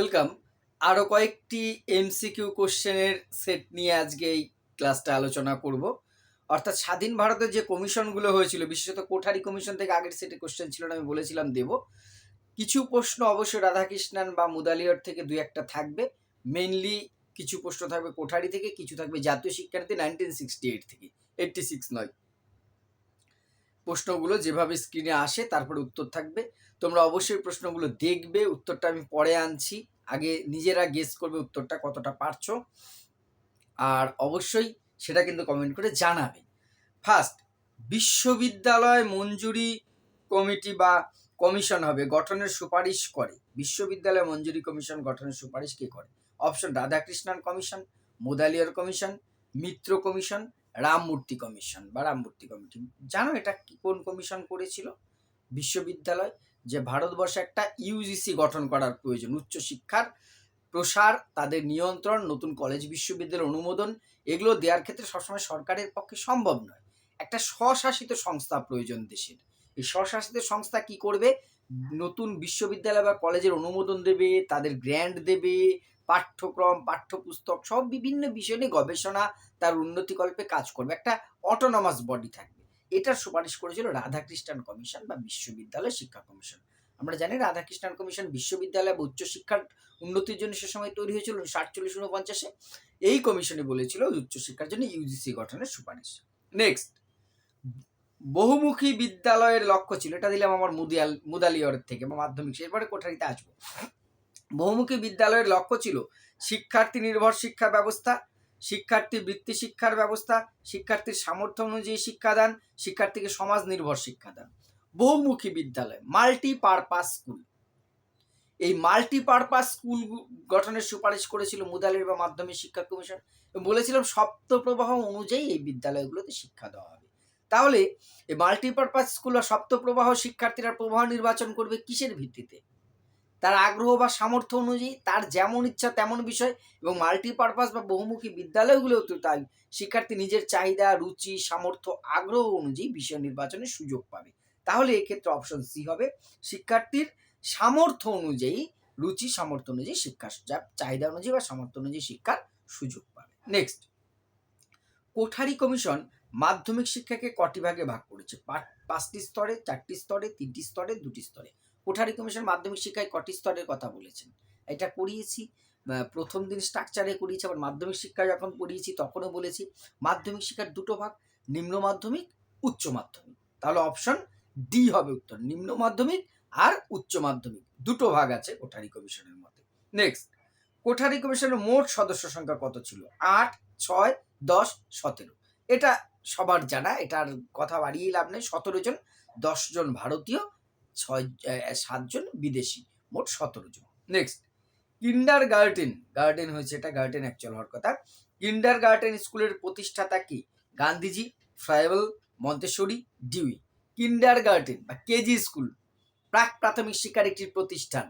Welcome. আরও কয়েকটি MCQ কোশ্চেনের সেট নিয়ে আজকে এই ক্লাসটা আলোচনা করব। অর্থাৎ স্বাধীন ভারতের যে কমিশনগুলো হয়েছিল, বিশেষত কোঠারি কমিশন থেকে আগের সেটে কোশ্চেন ছিল না, আমি বলেছিলাম দেব। কিছু প্রশ্ন অবশ্যই রাধাকৃষ্ণন বা মুদালিয়র থেকে দুই একটা থাকবে। মেনলি কিছু প্রশ্ন থাকবে কোঠারি থেকে, কিছু থাকবে জাতীয় শিক্ষার্থী নাইনটিন সিক্সটি এইট থেকে এইটটি সিক্স নয়। প্রশ্নগুলো যেভাবে স্ক্রিনে আসে তারপরে উত্তর থাকবে। তোমরা অবশ্যই প্রশ্নগুলো দেখবে, উত্তরটা আমি পরে আনছি। আগে নিজেরা গেস করবে উত্তরটা কতটা পারছ। আর অবশ্যই সেটা কিন্তু কমেন্ট করে জানাবে। ফার্স্ট বিশ্ববিদ্যালয় মঞ্জুরি কমিটি বা কমিশন হবে, গঠনের সুপারিশ করে। বিশ্ববিদ্যালয় মঞ্জুরি কমিশন গঠনের সুপারিশ কে করে? Option Radhakrishnan commission, Mudaliar commission, Mitra commission Ramamurthy commission বা রামমূর্তি কমিটি। জানো এটা কোন কমিশন করেছিল? বিশ্ববিদ্যালয়, যে ভারতবর্ষে একটা ইউজিসি গঠন করার প্রয়োজন উচ্চশিক্ষার প্রসার, তাদের নিয়ন্ত্রণ, নতুন কলেজ, বিশ্ববিদ্যালয়ের অনুমোদন, এগুলো দেওয়ার ক্ষেত্রে সবসময় সরকারের পক্ষে সম্ভব নয়। একটা স্বশাসিত সংস্থা প্রয়োজন দেশের। এই স্বশাসিত সংস্থা কি করবে? নতুন বিশ্ববিদ্যালয় বা কলেজের অনুমোদন দেবে, তাদের গ্র্যান্ট দেবে পাঠ্যক্রম, পাঠ্যপুস্তক, সব বিভিন্ন বিষয় নিয়ে গবেষণা তার উন্নতিকল্পে কাজ করবে। একটা অটোনমাস বডি থাকবে। এটার সুপারিশ করেছিল রাধাকৃষ্ণন কমিশন বা বিশ্ববিদ্যালয় শিক্ষা কমিশন। আমরা জানি রাধাকৃষ্ণন কমিশন বিশ্ববিদ্যালয় বা উচ্চশিক্ষার উন্নতির জন্য সে সময় তৈরি হয়েছিল সাতচল্লিশ উনপঞ্চাশে এই কমিশনে বলেছিল উচ্চশিক্ষার জন্য ইউজিসি গঠনের সুপারিশ। নেক্সট বহুমুখী বিদ্যালয়ের লক্ষ্য ছিল, এটা দিলাম আমার মুদিয়াল মুদালিয়র থেকে, বা মাধ্যমিক, এরপরে কোঠারিতে আসব। বহুমুখী বিদ্যালয়ের লক্ষ্য ছিল শিক্ষার্থী নির্ভর শিক্ষা ব্যবস্থা, শিক্ষার্থী বৃত্তি শিক্ষার ব্যবস্থা, শিক্ষার্থীর সামর্থ্য অনুযায়ী শিক্ষাদান, শিক্ষার্থীকে সমাজ নির্ভর শিক্ষাদান। বহুমুখী বিদ্যালয় মাল্টি পারপাস স্কুল এই মাল্টি পারপাস স্কুল গঠনের সুপারিশ করেছিল মুদালির বা মাধ্যমিক শিক্ষা কমিশন বলেছিলাম সপ্ত প্রবাহ অনুযায়ী এই বিদ্যালয়গুলোতে শিক্ষা দেওয়া হবে। তাহলে এই মাল্টিপারপাস স্কুল বা সপ্ত প্রবাহ শিক্ষার্থীরা প্রবাহ নির্বাচন করবে কিসের ভিত্তিতে? তার আগ্রহ বা সামর্থ্য অনুযায়ী তার যেমন ইচ্ছা তেমন বিষয় এবং মাল্টিপারপাস বা বহুমুখী বিদ্যালয়গুলোও তো তাই শিক্ষার্থী নিজের চাহিদা, রুচি, সামর্থ্য, আগ্রহ অনুযায়ী বিষয় নির্বাচনের সুযোগ পাবে। তাহলে এক্ষেত্রে অপশন সি হবে শিক্ষার্থীর সামর্থ্য অনুযায়ী, রুচি, সামর্থ্য অনুযায়ী শিক্ষা যা চাহিদা অনুযায়ী বা সামর্থ্য অনুযায়ী শিক্ষার সুযোগ পাবে। নেক্সট কোঠারি কমিশন মাধ্যমিক শিক্ষাকে কটি ভাগে ভাগ করেছে? পাঁচটি স্তরে, চারটি স্তরে, তিনটি স্তরে, দুটি স্তরে? কোঠারি কমিশন মাধ্যমিক শিক্ষায় কটি স্তরের কথা বলেছেন। এটা করিয়েছি প্রথম দিন স্ট্রাকচারে করিয়েছি, আবার মাধ্যমিক শিক্ষা যখন পড়িয়েছি তখনও বলেছি, মাধ্যমিক শিক্ষার দুটো ভাগ, নিম্ন মাধ্যমিক, উচ্চ মাধ্যমিক। তাহলে অপশন ডি হবে উত্তর, নিম্ন মাধ্যমিক আর উচ্চ মাধ্যমিক, দুটো ভাগ আছে কোঠারি কমিশনের মতে। নেক্সট কোঠারি কমিশনের মোট সদস্য সংখ্যা কত ছিল? আট, ছয়, দশ, সতেরো। এটা সবার জানা, এটার কথা বাড়িয়ে লাভ নেই, সতেরো জন, দশ জন ভারতীয় ছয় সাতজন বিদেশি, মোট সতেরো জন। নেক্সট কিন্ডার গার্ডেন গার্ডেন হয়েছে এটা গার্ডেন অ্যাকচুয়াল হওয়ার কথা। কিন্ডার গার্ডেন স্কুলের প্রতিষ্ঠাতা কি? Gandhiji Froebel Montessori Dewey kindergarten বা কেজি স্কুল প্রাক প্রাথমিক শিক্ষার একটি প্রতিষ্ঠান।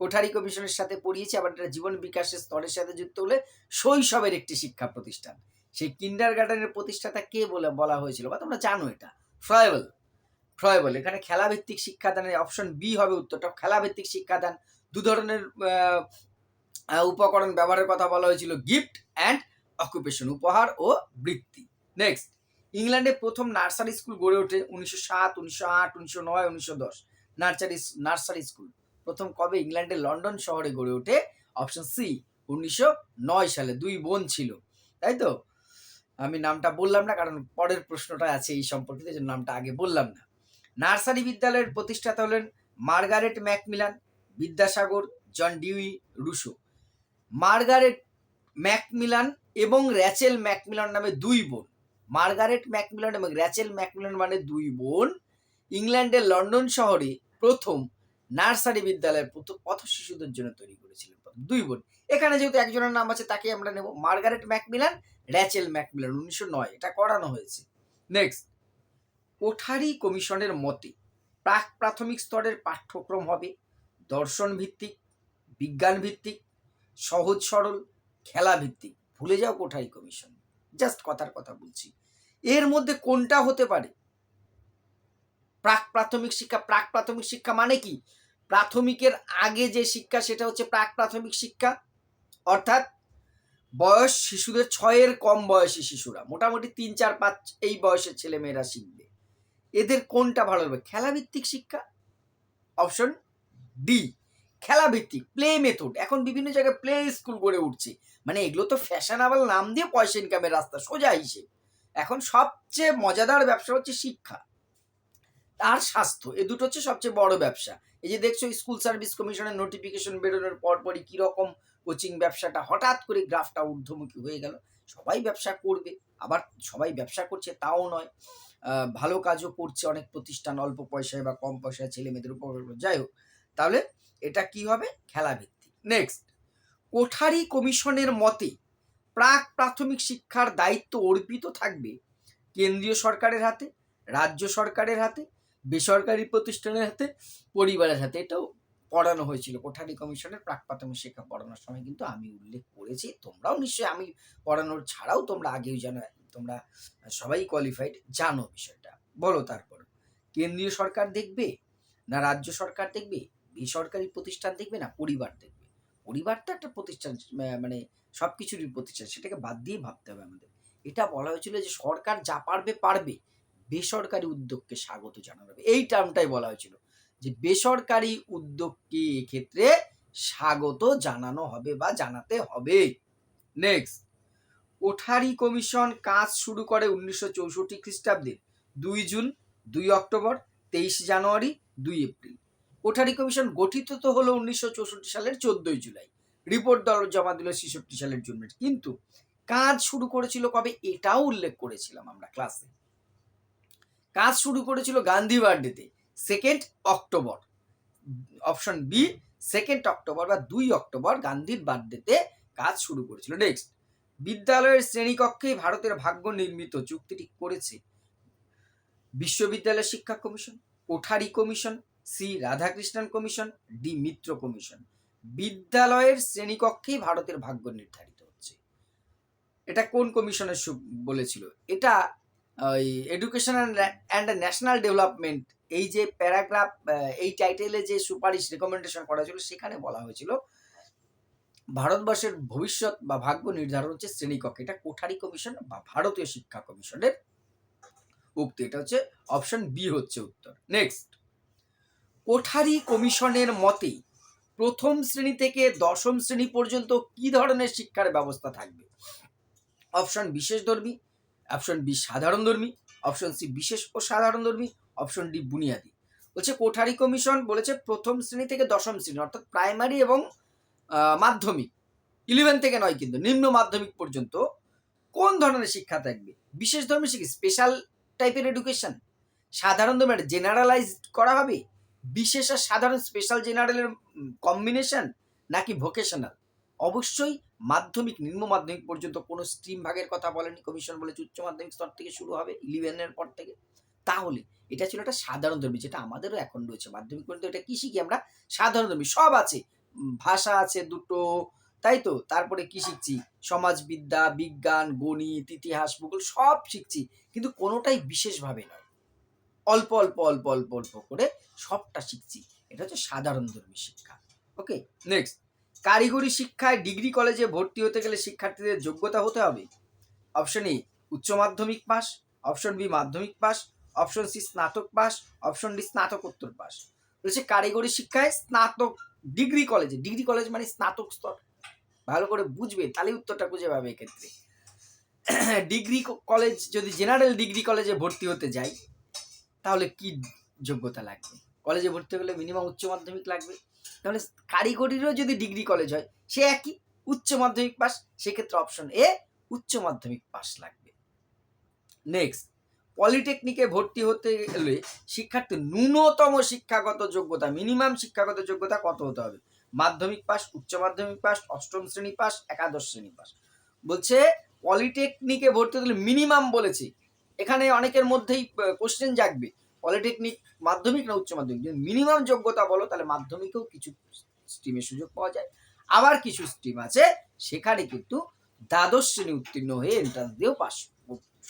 কোঠারি কমিশনের সাথে পড়িয়েছে, আবার এটা জীবন বিকাশের স্তরের সাথে যুক্ত হলে শৈশবের একটি শিক্ষা প্রতিষ্ঠান। সেই কিন্ডার গার্ডেনের প্রতিষ্ঠাতা কে বলে, বলা হয়েছিল, বা তোমরা জানো এটা? ফ্রয়েবল বলে। এখানে খেলাভিত্তিক শিক্ষাদানের অপশন বি হবে উত্তরটা। খেলাভিত্তিক শিক্ষাদান, দু ধরনের উপকরণ ব্যবহারের কথা বলা হয়েছিল গিফট অ্যান্ড অকুপেশন উপহার ও বৃত্তি। নেক্সট ইংল্যান্ডে প্রথম নার্সারি স্কুল গড়ে ওঠে উনিশশো সাত, উনিশশো আট, উনিশশো নয়, উনিশশো দশ। Nursery nursery school. প্রথম কবে ইংল্যান্ডের লন্ডন শহরে গড়ে ওঠে? অপশন সি উনিশশো নয় সালে। দুই বোন ছিল। তাই তো? আমি নামটা বললাম না, কারণ পরের প্রশ্নটা আছে এই সম্পর্কিত নামটা আগে বললাম না। নার্সারি বিদ্যালয়ের প্রতিষ্ঠাতা হলেন Margaret McMillan, Vidyasagar, John Dewey, Rousseau. Margaret McMillan এবং র্যাচেল ম্যাকমিলান নামে দুই বোন। মার্গারেট ম্যাকমিলান এবং র্যাচেল ম্যাকমিলান মানে দুই বোন। ইংল্যান্ডের লন্ডন শহরে প্রথম নার্সারি বিদ্যালয়ের প্রথম পথ শিশুদের জন্য তৈরি করেছিলেন দুই বোন। এখানে যেহেতু একজনের নাম আছে, তাকে আমরা নেব মার্গারেট ম্যাকমিলান, র্যাচেল ম্যাকমিলান, উনিশশো নয়। এটা করানো হয়েছে। নেক্সট কোঠারি কমিশনের মতে, প্রাক প্রাথমিক স্তরের পাঠ্যক্রম হবে দর্শন ভিত্তিক বিজ্ঞান ভিত্তিক সহজ সরল খেলা ভিত্তিক ভুলে যাও কোঠারি কমিশন। জাস্ট কথার কথা বলছি। এর মধ্যে কোনটা হতে পারে? প্রাক প্রাথমিক শিক্ষা, প্রাক প্রাথমিক শিক্ষা মানে কি? প্রাথমিকের আগে যে শিক্ষা সেটা হচ্ছে প্রাক প্রাথমিক শিক্ষা। অর্থাৎ বয়স শিশুদের ছয়ের কম বয়সী শিশুরা। মোটামুটি তিন চার পাঁচ এই বয়সের ছেলেমেয়েরা শিখবে। এদের কোনটা ভালো হবে? খেলাভিত্তিক শিক্ষা? অপশন ডি খেলাভিত্তিক প্লে মেথড এখন বিভিন্ন জায়গায় প্লে স্কুল গড়ে উঠছে। মানে এগুলো তো ফ্যাশনেবল নাম দিয়ে পয়সা ইনকামের রাস্তা, সোজা হিসেব। এখন সবচেয়ে মজাদার ব্যবসা হচ্ছে শিক্ষা। আর স্বাস্থ্য, এ দুটো হচ্ছে সবচেয়ে বড় ব্যবসা। এই যে দেখছ স্কুল সার্ভিস কমিশনের নোটিফিকেশন বেরোনোর পরপরই কীরকম কোচিং ব্যবসাটা হঠাৎ করে গ্রাফটা ঊর্ধ্বমুখী হয়ে গেল। সবাই ব্যবসা করবে, আবার সবাই ব্যবসা করছে, তাও নয়। ভালো কাজও করছে অনেক প্রতিষ্ঠান, অল্প পয়সায় বা কম পয়সায় ছেলে মেয়েদের উপর যাই হোক, তাহলে এটা কি হবে? খেলাভিত্তিক নেক্সট কোঠারি কমিশনের মতে প্রাক প্রাথমিক শিক্ষার দায়িত্ব অর্পিত থাকবে কেন্দ্রীয় সরকারের হাতে, রাজ্য সরকারের হাতে, বেসরকারি প্রতিষ্ঠানের হাতে, পরিবারের হাতে। এটাও পড়ানো হয়েছিল। কোঠারি কমিশনের প্রাক প্রাথমিক শিক্ষা পড়ানোর সময় কিন্তু আমি উল্লেখ করেছি। তোমরাও নিশ্চয়ই আমি পড়ানোর ছাড়াও তোমরা আগেও জানো তোমরা সবাই কোয়ালিফাইড জানো বিষয়টা। বলো তারপর, কেন্দ্রীয় সরকার দেখবে না রাজ্য সরকার দেখবে? বেসরকারি প্রতিষ্ঠান দেখবে না পরিবার দেখবে? পরিবার তো একটা প্রতিষ্ঠান মানে সব কিছুরই প্রতিষ্ঠান, সেটাকে বাদ দিয়ে ভাবতে হবে আমাদের। এটা বলা হয়েছিল যে সরকার যা পারবে পারবে। বেসরকারি উদ্যোগকে স্বাগত জানানো হবে। এই টার্মটাই বলা হয়েছিল যে বেসরকারি উদ্যোগকে এক্ষেত্রে স্বাগত জানানো হবে বা জানাতে হবে। নেক্সট কোঠারি কমিশন কাজ শুরু করে উনিশশো চৌষট্টি খ্রিস্টাব্দে, দুই জুন, দুই অক্টোবর, তেইশ জানুয়ারি, দুই এপ্রিল। কোঠারি কমিশন গঠিত তো হলো উনিশশো চৌষট্টি সালের চোদ্দই জুলাই। রিপোর্ট দল জমা দিল ছেষট্টি সালের জুন কিন্তু কাজ শুরু করেছিল কবে এটাও উল্লেখ করেছিলাম আমরা ক্লাসে। কাজ শুরু করেছিল গান্ধী বার্থডেতে second October. Option B second October বা দুই অক্টোবর গান্ধীর বার্থডেতে কাজ শুরু করেছিল। নেক্সট বিদ্যালয়ের শ্রেণীকক্ষে ভারতের ভাগ্য নির্মিত চুক্তিটি করেছে বিশ্ববিদ্যালয় শিক্ষা commission Kothari commission C Radhakrishnan commission, D Mitra commission. বিদ্যালয়ের শ্রেণীকক্ষেই ভারতের ভাগ্য নির্ধারিত হচ্ছে। এটা কোন কমিশনের বলেছিল? এটা, ওই এডুকেশন অ্যান্ড ন্যাশনাল ডেভেলপমেন্ট এই যে প্যারাগ্রাফ এই টাইটেলে যে সুপারিশ রেকমেন্ডেশন করা ছিল, সেখানে বলা হয়েছিল ভারতবর্ষের ভবিষ্যৎ বা ভাগ্য নির্ধারণ হচ্ছে শ্রেণীকক্ষ এটা কোঠারি কমিশন বা ভারতীয় শিক্ষা কমিশনের উক্তি। এটা হচ্ছে অপশন বি হচ্ছে উত্তর। নেক্সট কোঠারি কমিশনের মতে প্রথম শ্রেণি থেকে দশম শ্রেণি পর্যন্ত কি ধরনের শিক্ষার ব্যবস্থা থাকবে? অপশন বিশেষ ধর্মী, অপশন বি সাধারণ ধর্মী, অপশন সি বিশেষ ও সাধারণ ধর্মী, অপশন ডি বুনিয়াদী। বলছে কোঠারি কমিশন বলেছে প্রথম শ্রেণি থেকে দশম শ্রেণি, অর্থাৎ প্রাইমারি এবং মাধ্যমিক। ইলেভেন থেকে নয় কিন্তু, নিম্ন মাধ্যমিক পর্যন্ত কোন ধরনের শিক্ষা থাকবে? বিশেষ ধর্মের শিক্ষা স্পেশাল টাইপের এডুকেশন সাধারণ ধর্মের জেনারেলাইজ করা হবে? বিশেষ আর সাধারণ স্পেশাল জেনারেলের কম্বিনেশন নাকি ভোকেশনাল অবশ্যই মাধ্যমিক, নিম্ন মাধ্যমিক পর্যন্ত কোনো স্ট্রিম ভাগের কথা বলেনি কমিশন বলেছে, উচ্চ মাধ্যমিক স্তর থেকে শুরু হবে ইলেভেনের পর থেকে। তাহলে এটা ছিল একটা সাধারণ ধর্মী, যেটা আমাদেরও এখন রয়েছে। মাধ্যমিক পর্যন্ত এটা কি শিখি আমরা? সাধারণ ধর্মী, সব আছে। ভাষা আছে দুটো, তাই তো? তারপরে কি শিখছি? সমাজবিদ্যা, বিজ্ঞান, গণিত, ইতিহাস, ভূগোল সব শিখছি, কিন্তু কোনোটাই বিশেষভাবে নয়। অল্প অল্প অল্প অল্প অল্প করে সবটা শিখছি। এটা হচ্ছে সাধারণ ধর্মী শিক্ষা। ওকে নেক্সট কারিগরি শিক্ষায় ডিগ্রি কলেজে ভর্তি হতে গেলে শিক্ষার্থীদের যোগ্যতা হতে হবে। অপশন এ, উচ্চ মাধ্যমিক পাস, অপশন বি, মাধ্যমিক পাস, অপশন সি, স্নাতক পাস, অপশন ডি, স্নাতকোত্তর পাস। বলছে কারিগরি শিক্ষায় স্নাতক ডিগ্রি কলেজে, ডিগ্রি কলেজ মানে স্নাতক স্তর। ভালো করে বুঝবে তাহলে উত্তরটা খুঁজে পাবে এক্ষেত্রে। ডিগ্রি কলেজ, যদি জেনারেল ডিগ্রি কলেজে ভর্তি হতে যাই, তাহলে কি যোগ্যতা লাগবে? কলেজে ভর্তি হলে মিনিমাম উচ্চ মাধ্যমিক লাগবে। তাহলে কারিগরিরও যদি ডিগ্রি কলেজ হয়, সে একই, উচ্চ মাধ্যমিক পাস, সেক্ষেত্রে অপশন এ উচ্চ মাধ্যমিক পাস লাগবে। নেক্সট পলিটেকনিকে ভর্তি হতে গেলে শিক্ষার্থীর ন্যূনতম শিক্ষাগত যোগ্যতা, মিনিমাম শিক্ষাগত যোগ্যতা কত হতে হবে? মাধ্যমিক পাস উচ্চ মাধ্যমিক পাস অষ্টম শ্রেণি পাস একাদশ শ্রেণি পাস বলছে, পলিটেকনিকে ভর্তি হতে মিনিমাম বলেছে। এখানে অনেকের মধ্যেই কোশ্চেন জাগবে। পলিটেকনিক মাধ্যমিক না উচ্চ মাধ্যমিক? যদি মিনিমাম যোগ্যতা বলো, তাহলে মাধ্যমিকেও কিছু স্ট্রিমে সুযোগ পাওয়া যায়। আবার কিছু স্ট্রিম আছে, সেখানে কিন্তু দ্বাদশ শ্রেণি উত্তীর্ণ হয়ে এন্ট্রান্স দিয়েও পাস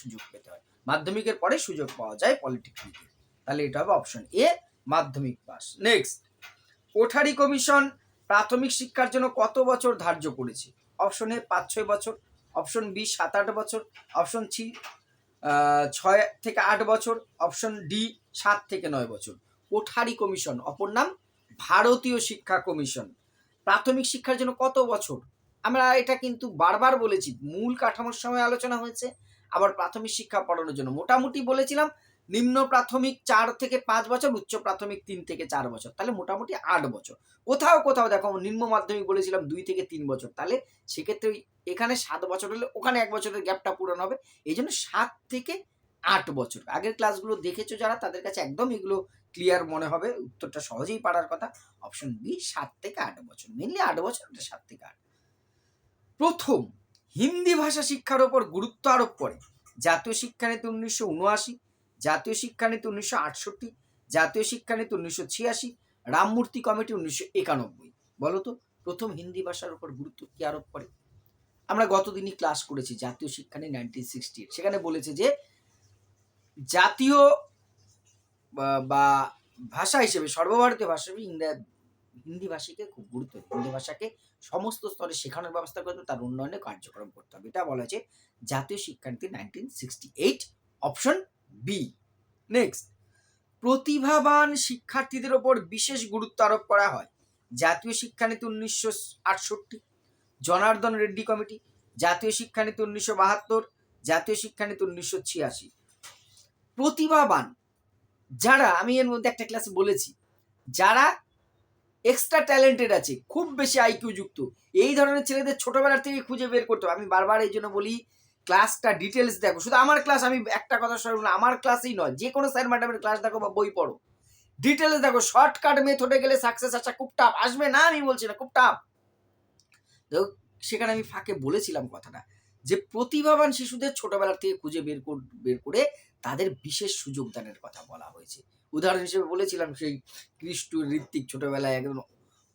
সুযোগ পেতে হয়। মাধ্যমিকের পরে সুযোগ পাওয়া যায় পলিটেকনিকে তাহলে এটা হবে অপশন এ মাধ্যমিক পাস নেক্সট কোঠারি কমিশন প্রাথমিক শিক্ষার জন্য কত বছর ধার্য করেছে? অপশন এ পাঁচ, ছয় বছর। অপশন বি সাত, আট বছর। অপশন সি ছয় থেকে আট বছর। অপশন ডি সাত থেকে নয় বছর। কোঠারি কমিশন অপর নাম ভারতীয় শিক্ষা কমিশন প্রাথমিক শিক্ষার জন্য কত বছর? আমরা এটা কিন্তু বারবার বলেছি। মূল কাঠামোর সময় আলোচনা হয়েছে। আবার প্রাথমিক শিক্ষা পড়ানোর জন্য। মোটামুটি বলেছিলাম নিম্ন প্রাথমিক চার থেকে পাঁচ বছর, উচ্চ প্রাথমিক তিন থেকে চার বছর। তাহলে মোটামুটি আট বছর। কোথাও কোথাও দেখো, নিম্ন মাধ্যমিক বলেছিলাম দুই থেকে তিন বছর। তাহলে সেক্ষেত্রে এখানে সাত বছর হলে ওখানে এক বছরের গ্যাপটা পূরণ হবে। এই জন্য সাত থেকে আট বছর। আগের ক্লাসগুলো দেখেছ যারা, তাদের কাছে একদম এগুলো ক্লিয়ার মনে হবে। উত্তরটা সহজেই পারার কথা। অপশন বি সাত থেকে আট বছর। মেনলি আট বছর, সাত থেকে আট। প্রথম হিন্দি ভাষা শিক্ষার ওপর গুরুত্ব আরোপ করে। জাতীয় শিক্ষানীতি উনিশশো উনআশি, জাতীয় শিক্ষানীতি উনিশশো আটষট্টি, জাতীয় শিক্ষানীতি উনিশশো ছিয়াশি, রামমূর্তি কমিটি উনিশশো একানব্বই। বলো তো, প্রথম হিন্দি ভাষার উপর গুরুত্ব কি আরোপ করে? আমরা গতদিনই ক্লাস করেছি জাতীয় শিক্ষানীতি নাইনটিন সিক্সটি সেখানে বলেছে যে, জাতীয় বা- ভাষা হিসেবে, সর্বভারতীয় ভাষা হিসেবে ইংরা হিন্দি ভাষাকে খুব গুরুত্ব। হিন্দি ভাষাকে সমস্ত স্তরে শেখানোর ব্যবস্থা করতে তার উন্নয়নে কার্যক্রম করতে হবে। এটা বলা হয়েছে জাতীয় শিক্ষানীতি nineteen sixty eight option B next প্রতিভাবান শিক্ষার্থীদের ওপর বিশেষ গুরুত্ব আরোপ করা হয়। জাতীয় শিক্ষানীতি উনিশশো আটষট্টি, জনার্দন রেড্ডি কমিটি। জাতীয় শিক্ষানীতি উনিশশো বাহাত্তর, জাতীয় শিক্ষানীতি উনিশশো ছিয়াশি। প্রতিভাবান, যারা, আমি এর মধ্যে একটা ক্লাসে বলেছি, যারা এক্সট্রা ট্যালেন্টেড আছে, খুব বেশি আইকিউ যুক্ত। এই ধরনের ছেলেদের ছোটবেলার থেকে খুঁজে বের করতে হবে। আমি বারবার এই জন্য বলি ক্লাসটা ডিটেলস দেখো। শুধু আমার ক্লাস আমি একটা কথা শুনুন আমার ক্লাসেই নয় যে কোনো স্যার ম্যাডামের ক্লাস দেখো বা বই পড়ো। ডিটেলস দেখো শর্টকাট মেথডে গেলে সাকসেস আসা খুব টাফ আসবে না, আমি বলছি না, খুব টাফ তো সেখানে আমি ফাঁকে বলেছিলাম কথাটা, যে প্রতিভাবান শিশুদের ছোটবেলার থেকে খুঁজে বের বের করে তাদের বিশেষ সুযোগ দানের কথা বলা হয়েছে। উদাহরণ হিসেবে বলেছিলাম সেই কৃষ্ট ঋত্বিক ছোটবেলায় একদম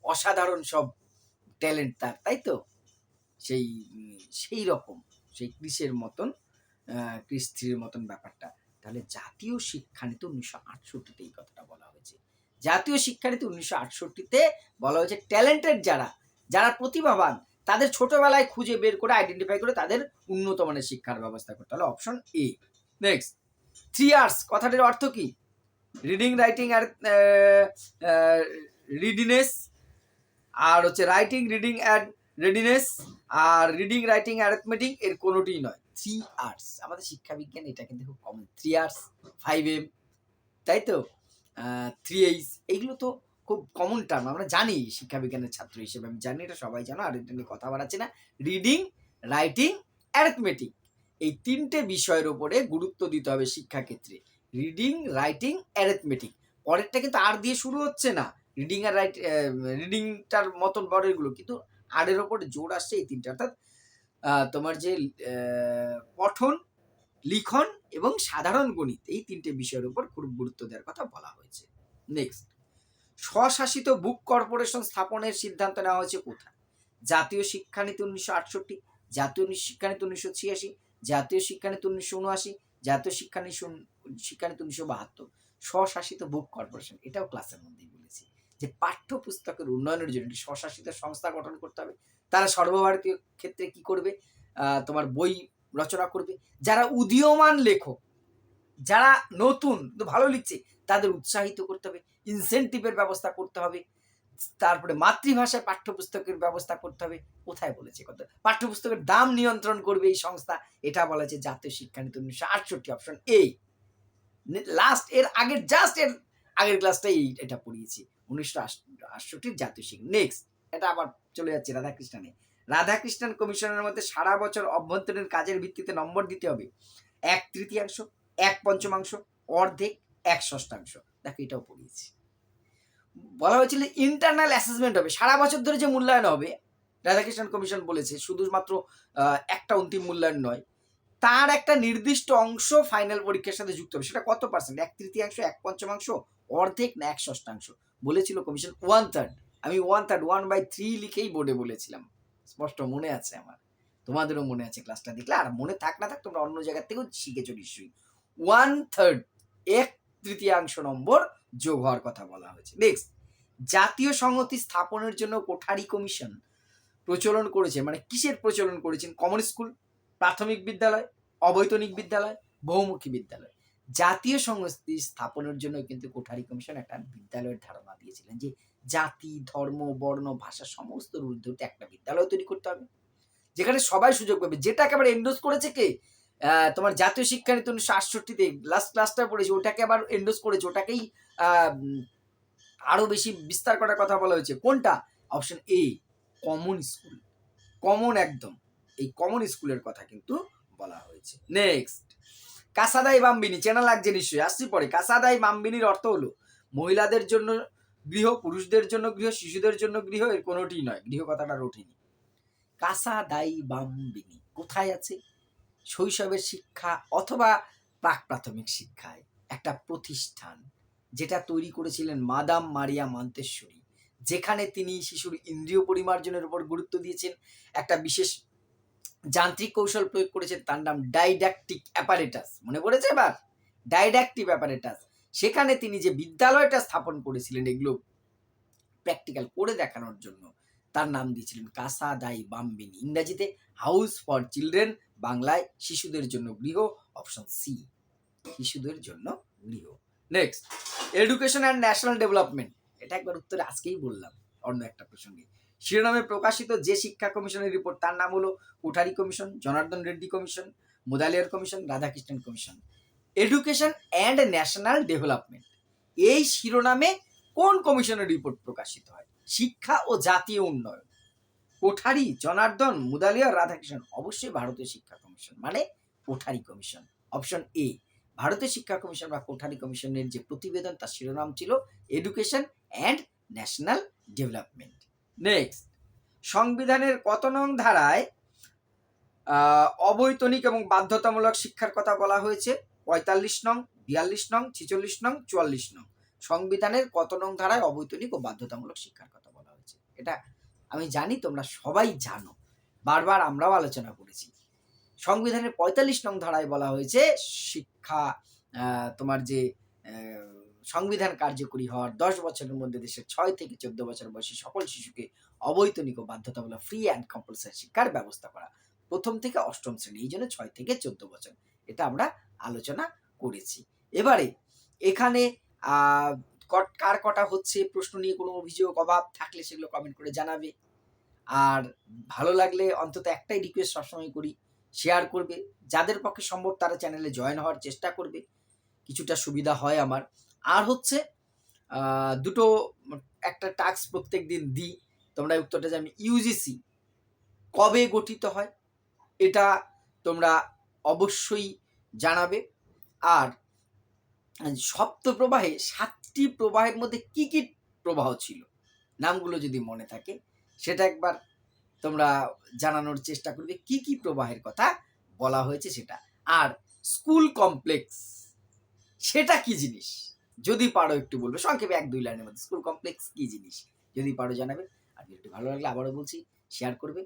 অসাধারণ সব ট্যালেন্ট তার, তাই তো? সেই সেই রকম, সেই কৃষের মতন থ্রির মতন ব্যাপারটা। তাহলে জাতীয় শিক্ষানীতি উনিশশো আটষট্টিতে এই কথাটা বলা হয়েছে। জাতীয় শিক্ষানীতি উনিশশো আটষট্টিতে বলা হয়েছে ট্যালেন্টেড যারা যারা প্রতিভাবান, তাদের ছোটবেলায় খুঁজে বের করে আইডেন্টিফাই করে তাদের উন্নত মানের শিক্ষার ব্যবস্থা করতে হলে option A next three years কথাটির অর্থ কি? রিডিং রাইটিং আর রিডিনেস আর হচ্ছে রাইটিং রিডিং অ্যান্ড রেডিনেস আর রিডিং রাইটিং অ্যারিথমেটিক এর কোনোটিই নয়। থ্রি আর্টস আমাদের শিক্ষা বিজ্ঞান এটা কিন্তু খুব common three arts five M তাই তো? থ্রি এইচ এইগুলো তো খুব কমন টার্ম আমরা জানি শিক্ষা বিজ্ঞানের ছাত্র হিসেবে। আমি জানি এটা সবাই জানো, আর এটা নিয়ে কথা বাড়াচ্ছি না। রিডিং রাইটিং অ্যারিথমেটিক এই তিনটে বিষয়ের ওপরে গুরুত্ব দিতে হবে শিক্ষাক্ষেত্রে। রিডিং রাইটিং অ্যারেথমেটিক পরেরটা কিন্তু আর দিয়ে শুরু হচ্ছে না। রিডিং আর রাইট রিডিংটার মতন পরেরগুলো কিন্তু আরের ওপর জোর আসছে এই তিনটে। অর্থাৎ তোমার যে পঠন, লিখন এবং সাধারণ গণিত, এই তিনটে বিষয়ের উপর খুব গুরুত্ব দেওয়ার কথা বলা হয়েছে। নেক্সট স্বশাসিত বুক কর্পোরেশন স্থাপনের সিদ্ধান্ত নেওয়া হয়েছে কোথায়? জাতীয় শিক্ষানীতি উনিশশো আটষট্টি, জাতীয় শিক্ষানীতি উনিশশো ছিয়াশি, জাতীয় শিক্ষানীতি উনিশশো উনআশি, জাতীয় শিক্ষানীতি শিক্ষানীতি উনিশশো বাহাত্তর। স্বশাসিত বুক কর্পোরেশন, এটাও ক্লাসের মধ্যেই বলেছি। যে পাঠ্যপুস্তকের উন্নয়নের জন্য একটি স্বশাসিত সংস্থা গঠন করতে হবে। তারা সর্বভারতীয় ক্ষেত্রে কি করবে? তোমার বই রচনা করবে। যারা উদীয়মান লেখক, যারা নতুন, কিন্তু ভালো লিখছে, তাদের উৎসাহিত করতে হবে। ইনসেন্টিভের ব্যবস্থা করতে হবে। তারপরে মাতৃভাষায় পাঠ্যপুস্তকের ব্যবস্থা করতে হবে। কোথায় বলেছে কত পাঠ্যপুস্তকের দাম নিয়ন্ত্রণ করবে এই সংস্থা। এটা বলা হয়েছে জাতীয় শিক্ষানীতি উনিশশো আটষট্টি, অপশন এ। লাস্ট এর আগের জাস্ট এর আগের ক্লাসটাই এটা পড়িয়েছি। উনিশশো আটষট্টির জাতীয় শিক্ষা। নেক্সট এটা আবার চলে যাচ্ছে রাধাকৃষ্ণনে। রাধাকৃষ্ণন কমিশনের মধ্যে সারা বছর অভ্যন্তরীণ কাজের ভিত্তিতে নম্বর দিতে হবে। এক তৃতীয়াংশ, এক পঞ্চমাংশ, অর্ধেক, এক ষষ্ঠাংশ। দেখো এটাও পড়িয়েছি। বলা হয়েছিল ইন্টারনাল অ্যাসেসমেন্ট হবে। সারা বছর ধরে যে মূল্যায়ন হবে, রাধাকৃষ্ণন কমিশন বলেছে, শুধুমাত্র একটা অন্তিম মূল্যায়ন নয় তার একটা নির্দিষ্ট অংশ ফাইনাল পরীক্ষার সাথে যুক্ত হবে। সেটা কত পার্সেন্ট এক তৃতীয়াংশ, এক পঞ্চমাংশ, অর্ধেক না এক ষষ্ঠাংশ বলেছিল কমিশন ওয়ান থার্ড আমি one third one by three লিখেই বোর্ডে বলেছিলাম। স্পষ্ট মনে আছে আমার। তোমাদেরও মনে আছে ক্লাসটা দেখলে? আর মনে থাক না থাক, তোমরা অন্য জায়গার থেকেও শিখেছো নিশ্চয়ই। ওয়ান থার্ড এক তৃতীয়াংশ নম্বর যোগ হওয়ার কথা বলা হয়েছে। নেক্সট জাতীয় সংহতি স্থাপনের জন্য কোঠারি কমিশন প্রচলন করেছে। মানে কিসের প্রচলন করেছেন? কমন স্কুল প্রাথমিক বিদ্যালয় অবৈতনিক বিদ্যালয়, বহুমুখী বিদ্যালয়। জাতীয় সংস্কৃতি স্থাপনের জন্য কিন্তু কোঠারি কমিশন একটা বিদ্যালয়ের ধারণা দিয়েছিলেন যে জাতি, ধর্ম, বর্ণ, ভাষা সমস্ত ঊর্ধ্বতে একটা বিদ্যালয় তৈরি করতে হবে। যেখানে সবাই সুযোগ পাবে। যেটা একেবারে এন্ডোজ করেছে কে? তোমার জাতীয় শিক্ষানীতি উনিশশো আটষট্টিতে লাস্ট ক্লাসটা পড়েছে, ওটাকে আবার এন্ডোজ করেছে। ওটাকেই আরও বেশি বিস্তার করার কথা বলা হয়েছে। কোনটা? Option A common school common একদম। এই কমন স্কুলের কথা কিন্তু বলা হয়েছে। নেক্সট কাসাদাই বাম্বিনী, চেনা লাগছে নিশ্চয়ই, আসছি পরে। কাসাদাই বাম্বিনীর অর্থ হলো, মহিলাদের জন্য গৃহ, পুরুষদের জন্য গৃহ, শিশুদের জন্য গৃহ, এর কোনোটিই নয়। গৃহ কথাটা রটিনি কাসাদাই বাম্বিনী কোথায় আছে? শৈশবের শিক্ষা অথবা প্রাক প্রাথমিক শিক্ষায় একটা প্রতিষ্ঠান যেটা তৈরি করেছিলেন মাদাম মারিয়া মন্তেশ্বরী, যেখানে তিনি শিশুর ইন্দ্রিয় পরিমার্জনের উপর গুরুত্ব দিয়েছেন। একটা বিশেষ যান্ত্রিক কৌশল প্রয়োগ করেছেন, তার নাম ডাইডাকটিক অ্যাপারেটাস মনে পড়েছে এবার? ডাইডাকটিভ অ্যাপারেটাস সেখানে তিনি যে বিদ্যালয়টা স্থাপন করেছিলেন, এগুলো প্র্যাকটিক্যাল করে দেখানোর জন্য, তার নাম দিয়েছিলেন কাসা দাই বাম্বিনী। ইংরাজিতে হাউস ফর চিলড্রেন বাংলায়, শিশুদের জন্য গৃহ অপশন সি শিশুদের জন্য গৃহ। Next education and national development এটা একবার উত্তরে আজকেই বললাম, অন্য একটা প্রসঙ্গে। শিরোনামে প্রকাশিত যে শিক্ষা কমিশনের রিপোর্ট, তার নাম হলো Kothari commission, Janardhan Reddy commission, Mudaliar commission, Radhakrishnan commission. Education and national development এই শিরোনামে কোন কমিশনের রিপোর্ট প্রকাশিত হয়? শিক্ষা ও জাতীয় উন্নয়ন, কোঠারি, জনার্দন মুদালিয়ার রাধাকৃষ্ণন, অবশ্যই ভারতীয় শিক্ষা কমিশন মানে কোঠারি কমিশন। অপশন এ ভারতীয় শিক্ষা কমিশন বা কোঠারি কমিশনের যে প্রতিবেদন, তার শিরোনাম ছিল education and national development next সংবিধানের কত নং ধারায় অবৈতনিক এবং বাধ্যতামূলক শিক্ষার কথা বলা হয়েছে? পঁয়তাল্লিশ নং, বিয়াল্লিশ নং, ছেচল্লিশ নং, চুয়াল্লিশ নং। সংবিধানের কত নং ধারায় অবৈতনিক ও বাধ্যতামূলক শিক্ষার কথা বলা হয়েছে? এটা আমি জানি, তোমরা সবাই জানো। বারবার আমরাও আলোচনা করেছি। সংবিধানের পঁয়তাল্লিশ নং ধারায় বলা হয়েছে, শিক্ষা তোমার যে সংবিধান কার্যকরী হওয়ার দশ বছরের মধ্যে দেশের ছয় থেকে চোদ্দ বছর বয়সী সকল শিশুকে অবৈতনিক ও বাধ্যতামূলক ফ্রি অ্যান্ড কম্পালসারি শিক্ষার ব্যবস্থা করা প্রথম থেকে অষ্টম শ্রেণি, এই জন্য ছয় থেকে চোদ্দ বছর। এটা আমরা আলোচনা করেছি। এবারে, এখানে কার কটা হচ্ছে? প্রশ্ন নিয়ে কোনো অভিযোগ, অভাব থাকলে সেগুলো কমেন্ট করে জানাবে। আর ভালো লাগলে অন্তত একটাই রিকোয়েস্ট সবসময় করি শেয়ার করবে। যাদের পক্ষে সম্ভব তারা চ্যানেলে জয়েন হওয়ার চেষ্টা করবে। কিছুটা সুবিধা হয় আমার। আর হচ্ছে দুটো একটা টাস্ক প্রত্যেক দিন দিই। তোমরা উত্তরটা জানি। ইউজিসি কবে গঠিত হয়, এটা তোমরা অবশ্যই জানাবে। আর সপ্ত প্রবাহে সাতটি প্রবাহের মধ্যে কি কি প্রবাহ ছিল, নামগুলো যদি মনে থাকে, সেটা একবার তোমরা জানানোর চেষ্টা করবে। কি কি প্রবাহের কথা বলা হয়েছে সেটা। আর স্কুল কমপ্লেক্স সেটা কি জিনিস? যদি পারো একটু বলবে, সংক্ষেপে এক দুই লাইনের মধ্যে। স্কুল কমপ্লেক্স কি জিনিস? যদি পারো জানাবে। আর ভিডিওটি ভালো লাগলে আবারও বলছি শেয়ার করবে।